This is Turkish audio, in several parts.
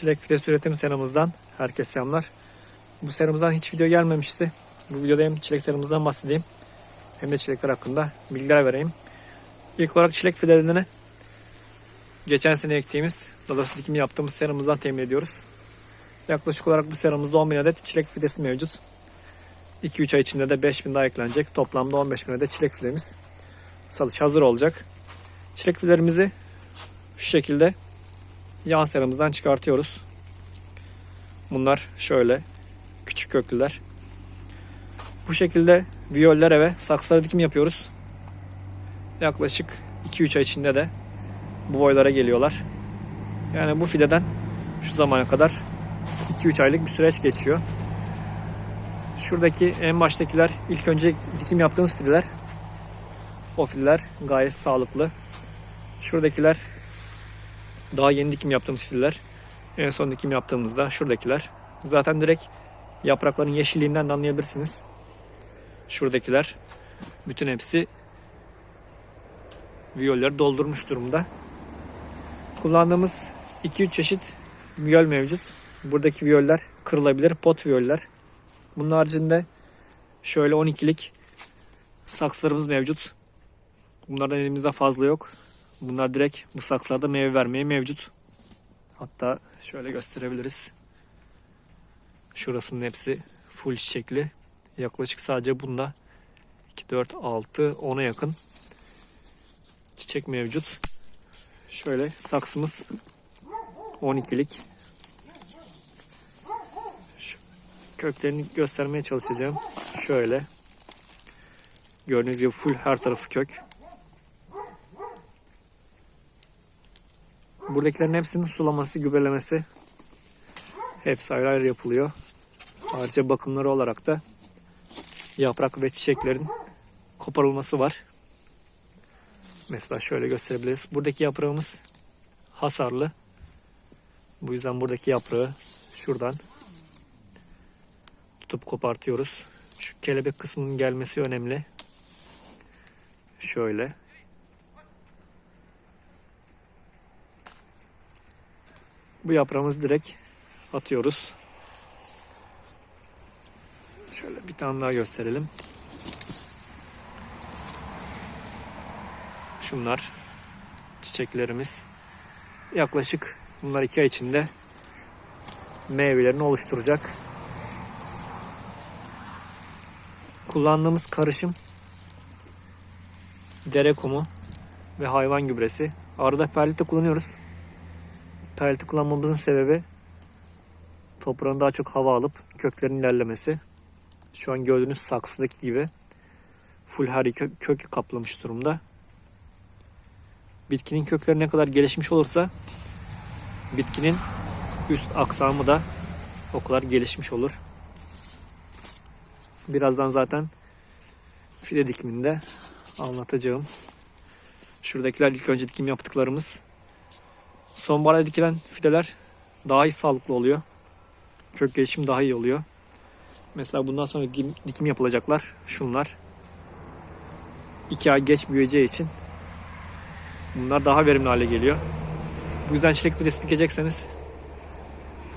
Çilek fidesi üretim seramızdan herkese selamlar. Bu seramızdan hiç video gelmemişti. Bu videoda hem çilek seramızdan bahsedeyim hem de çilekler hakkında bilgiler vereyim. İlk olarak çilek fidelerini geçen sene ektiğimiz, daha doğrusu dikimi yaptığımız seramızdan temin ediyoruz. Yaklaşık olarak bu seramızda 10 bin adet çilek fidesi mevcut. 2-3 ay içinde de 5 bin daha eklenecek. Toplamda 15 bin adet çilek fidemiz satış hazır olacak. Çilek fidelerimizi şu şekilde yan seramızdan çıkartıyoruz. Bunlar şöyle küçük köklüler. Bu şekilde viyollere ve saksılara dikim yapıyoruz. Yaklaşık 2-3 ay içinde de bu boylara geliyorlar. Yani bu fideden şu zamana kadar 2-3 aylık bir süreç geçiyor. Şuradaki en baştakiler ilk önce dikim yaptığımız fideler. O fideler gayet sağlıklı. Şuradakiler daha yeni dikim yaptığımız fideler. En son dikim yaptığımızda şuradakiler. Zaten direkt yaprakların yeşilliğinden de anlayabilirsiniz. Şuradakiler bütün hepsi viyolleri doldurmuş durumda. Kullandığımız 2-3 çeşit viyol mevcut. Buradaki viyoller kırılabilir pot viyoller. Bunun haricinde şöyle 12'lik saksılarımız mevcut. Bunlardan elimizde fazla yok. Bunlar direkt bu saksılarda meyve vermeye mevcut. Hatta şöyle gösterebiliriz. Şurasının hepsi full çiçekli. Yaklaşık sadece bunda 2, 4, 6, 10'a yakın çiçek mevcut. Şöyle saksımız 12'lik. Şu Köklerini göstermeye çalışacağım. Şöyle. Gördüğünüz gibi full her tarafı kök. Buradakilerin hepsinin sulaması, gübrelemesi hepsi ayrı ayrı yapılıyor. Ayrıca bakımları olarak da yaprak ve çiçeklerin koparılması var. Mesela şöyle gösterebiliriz. Buradaki yaprağımız hasarlı. Bu yüzden buradaki yaprağı şuradan tutup kopartıyoruz. Şu kelebek kısmının gelmesi önemli. Şöyle. Bu yaprağımızı direkt atıyoruz. Şöyle bir tane daha gösterelim. Şunlar çiçeklerimiz. Yaklaşık bunlar iki ay içinde meyvelerini oluşturacak. Kullandığımız karışım dere kumu ve hayvan gübresi. Arada perlit de kullanıyoruz. Perliti kullanmamızın sebebi toprağın daha çok hava alıp köklerin ilerlemesi. Şu an gördüğünüz saksıdaki gibi full her kök, kök kaplamış durumda. Bitkinin kökleri ne kadar gelişmiş olursa bitkinin üst aksamı da o kadar gelişmiş olur. Birazdan zaten fide dikiminde anlatacağım. Şuradakiler ilk önce dikim yaptıklarımız. Sonbaharda dikilen fideler daha iyi sağlıklı oluyor. Kök gelişimi daha iyi oluyor. Mesela bundan sonra dikim, dikim yapılacaklar. Şunlar. 2 ay geç büyüyeceği için bunlar daha verimli hale geliyor. Bu yüzden çilek fidesi dikecekseniz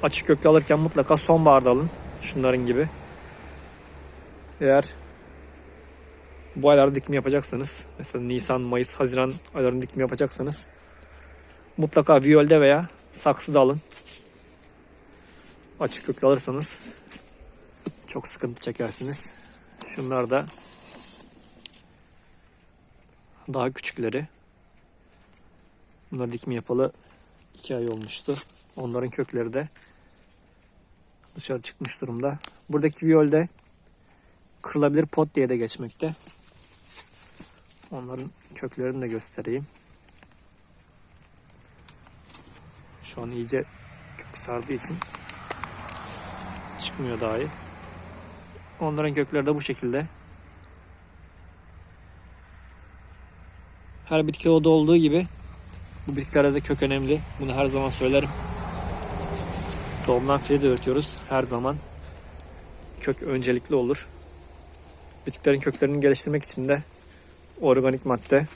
açık köklü alırken mutlaka sonbaharda alın. Şunların gibi. Eğer bu aylarda dikim yapacaksanız mesela Nisan, Mayıs, Haziran aylarında dikim yapacaksanız mutlaka viyolde veya saksıda alın. Açık köklü alırsanız çok sıkıntı çekersiniz. Şunlar da daha küçükleri. Bunlar dikim yapalı 2 ay olmuştu. Onların kökleri de dışarı çıkmış durumda. Buradaki viyolde kırılabilir pot diye de geçmekte. Onların köklerini de göstereyim. Şu an iyice kök sardığı için çıkmıyor dahi. Onların kökleri de bu şekilde. Her bitki oda olduğu gibi bu bitkilerde de kök önemli. Bunu her zaman söylerim. Tohumdan fide de üretiyoruz. Her zaman kök öncelikli olur. Bitkilerin köklerini geliştirmek için de organik madde,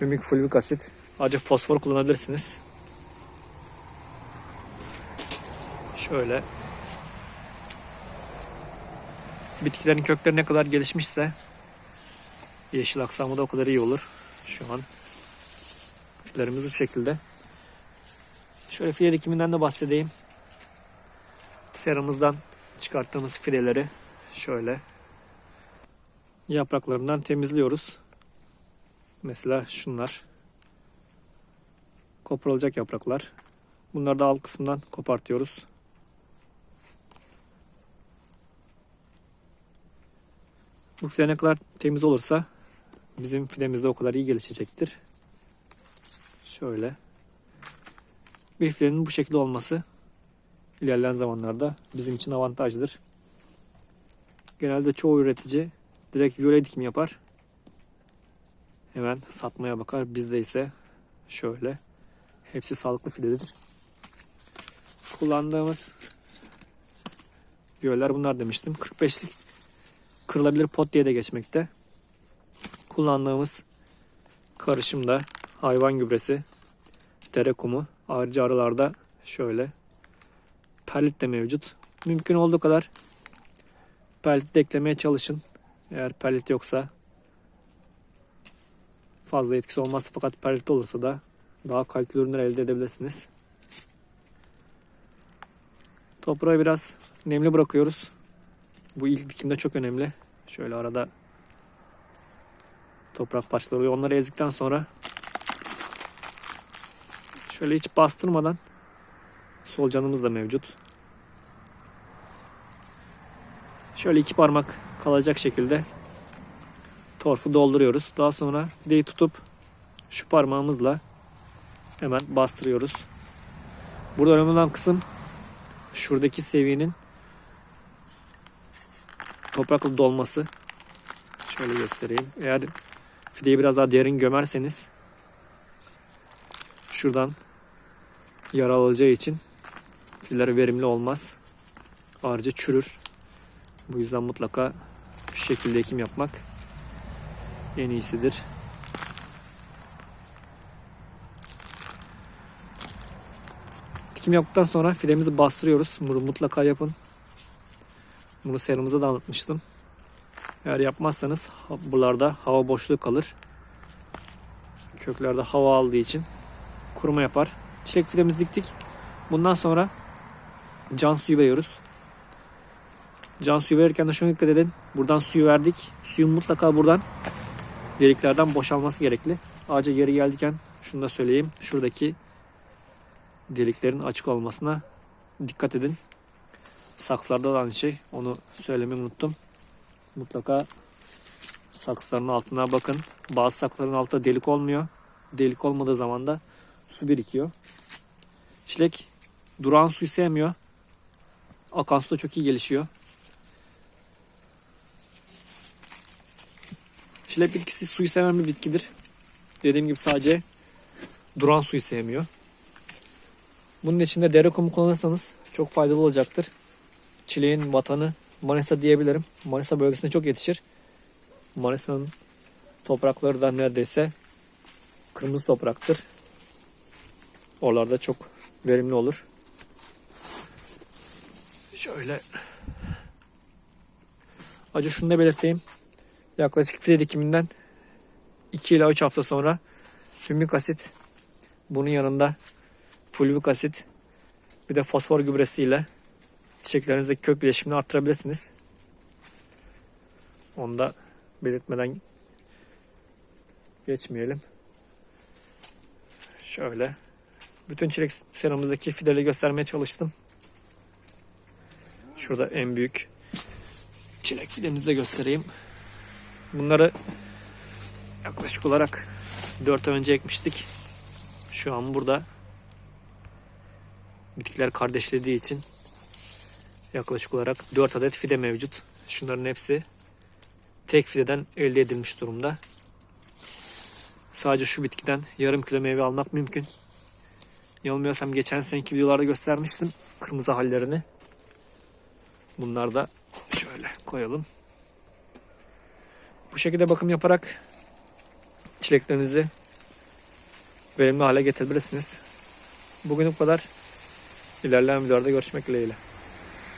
hümik fulvik asit, acı fosfor kullanabilirsiniz. Şöyle bitkilerin kökleri ne kadar gelişmişse yeşil aksamı da o kadar iyi olur. Şu an fidelerimiz bu şekilde. Şöyle fide dikiminden de bahsedeyim. Seramızdan çıkarttığımız fideleri şöyle yapraklarından temizliyoruz. Mesela şunlar koparılacak yapraklar. Bunları da alt kısmından kopartıyoruz. Bu fide temiz olursa bizim fidemiz de o kadar iyi gelişecektir. Şöyle. Bir fidenin bu şekilde olması ilerleyen zamanlarda bizim için avantajdır. Genelde çoğu üretici direkt yöre dikim yapar. Hemen satmaya bakar. Bizde ise şöyle. Hepsi sağlıklı fidedir. Kullandığımız göller bunlar demiştim. 45'lik kırılabilir pot diye de geçmekte. Kullandığımız karışımda hayvan gübresi, dere kumu, ayrıca aralarda şöyle perlit de mevcut. Mümkün olduğu kadar perlit de eklemeye çalışın. Eğer perlit yoksa fazla etkisi olmaz fakat perlit olursa da daha kaliteli ürünler elde edebilirsiniz. Toprağı biraz nemli bırakıyoruz. Bu ilk dikimde çok önemli. Şöyle arada toprak parçaları oluyor. Onları ezdikten sonra şöyle hiç bastırmadan solucanımız da mevcut. Şöyle iki parmak kalacak şekilde torfu dolduruyoruz. Daha sonra fideyi tutup şu parmağımızla hemen bastırıyoruz. Burada önemli olan kısım şuradaki seviyenin toprakla dolması. Şöyle göstereyim. Eğer fideyi biraz daha derin gömerseniz şuradan yara alacağı için fideler verimli olmaz. Ayrıca çürür. Bu yüzden mutlaka şu şekilde ekim yapmak en iyisidir. Dikim yaptıktan sonra fidemizi bastırıyoruz. Bunu mutlaka yapın. Bunu serimizde de anlatmıştım. Eğer yapmazsanız buralarda hava boşluğu kalır. Köklerde hava aldığı için kuruma yapar. Çilek fidemizi diktik. Bundan sonra can suyu veriyoruz. Can suyu verirken de şuna dikkat edin. Buradan suyu verdik. Suyun mutlaka buradan deliklerden boşalması gerekli. Ağaca geri geldikken şunu da söyleyeyim. Şuradaki deliklerin açık olmasına dikkat edin. Sakslarda da aynı şey. Onu söylemeyi unuttum. Mutlaka saksların altına bakın. Bazı saksların altında delik olmuyor. Delik olmadığı zaman da su birikiyor. Çilek duran suyu sevmiyor. Akan su da çok iyi gelişiyor. Çilek bitkisi suyu seven bir bitkidir. Dediğim gibi sadece duran suyu sevmiyor. Bunun için de dere kumu kullanırsanız çok faydalı olacaktır. Çileğin vatanı Manisa diyebilirim. Manisa bölgesinde çok yetişir. Manisa'nın toprakları da neredeyse kırmızı topraktır. Oralarda çok verimli olur. Şöyle acı şunu da belirteyim. Yaklaşık fide dikiminden 2 ila 3 hafta sonra hümik asit bunun yanında fulvik asit bir de fosfor gübresiyle çiçeklerinizdeki kök bileşimini arttırabilirsiniz. Onu da belirtmeden geçmeyelim. Şöyle bütün çilek seramızdaki fideleri göstermeye çalıştım. Şurada en büyük çilek fidemizi de göstereyim. Bunları yaklaşık olarak 4 ay önce ekmiştik. Şu an burada bitkiler kardeşlediği için yaklaşık olarak 4 adet fide mevcut. Şunların hepsi tek fideden elde edilmiş durumda. Sadece şu bitkiden yarım kilo meyve almak mümkün. Yanılmıyorsam geçen seneki videolarda göstermiştim kırmızı hallerini. Bunlar da şöyle koyalım. Bu şekilde bakım yaparak çileklerinizi verimli hale getirebilirsiniz. Bugün bu kadar. İlerleyen videolarda görüşmek dileğiyle.